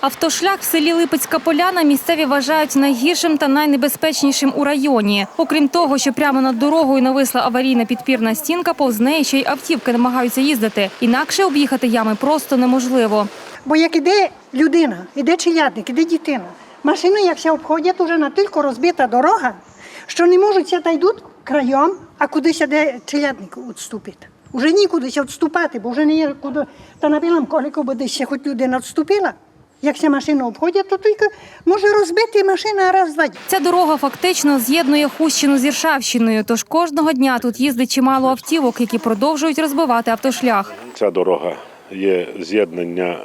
Автошлях в селі Липецька Поляна місцеві вважають найгіршим та найнебезпечнішим у районі. Окрім того, що прямо над дорогою нависла аварійна підпірна стінка, повз неї ще й автівки намагаються їздити. Інакше об'їхати ями просто неможливо. Бо як іде людина, іде челядник, іде дитина. Машини, як се обходять, уже настільки розбита дорога, що не можуть ся йдуть краєм, а кудись іде челядник відступити. Уже нікуди відступати, бо вже не куди. Та на білому коліку буде ще хоч людина відступила. Як ся машини обходять, то тільки може розбити машина раз два. Ця дорога фактично з'єднує Хущину з Іршавщиною, тож кожного дня тут їздить чимало автівок, які продовжують розбивати автошлях. Ця дорога є з'єднання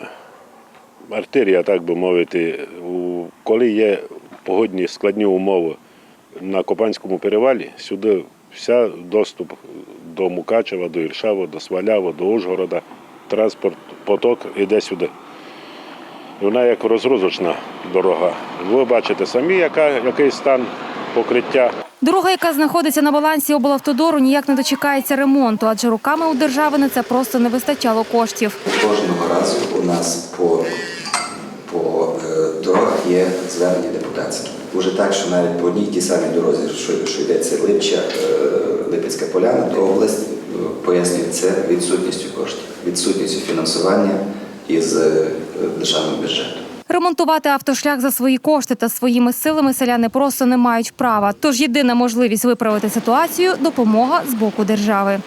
артерія, так би мовити. Коли є погодні складні умови на Копанському перевалі, сюди вся доступ до Мукачева, до Іршава, до Свалява, до Ужгорода, транспорт, поток іде сюди. Вона як розгрузочна дорога. Ви бачите самі, яка, який стан покриття. Дорога, яка знаходиться на балансі облавтодору, ніяк не дочекається ремонту, адже руками у держави на це просто не вистачало коштів. Кожного разу у нас по, по е, дорогах є звернення депутатські. Уже так, що навіть по одній тій самій дорозі, що, що йдеться Липча, е, Липецька поляна, то область е, пояснює це відсутністю коштів, відсутністю фінансування із е, державного бюджету. Ремонтувати автошлях за свої кошти та своїми силами селяни просто не мають права. Тож єдина можливість виправити ситуацію допомога з боку держави.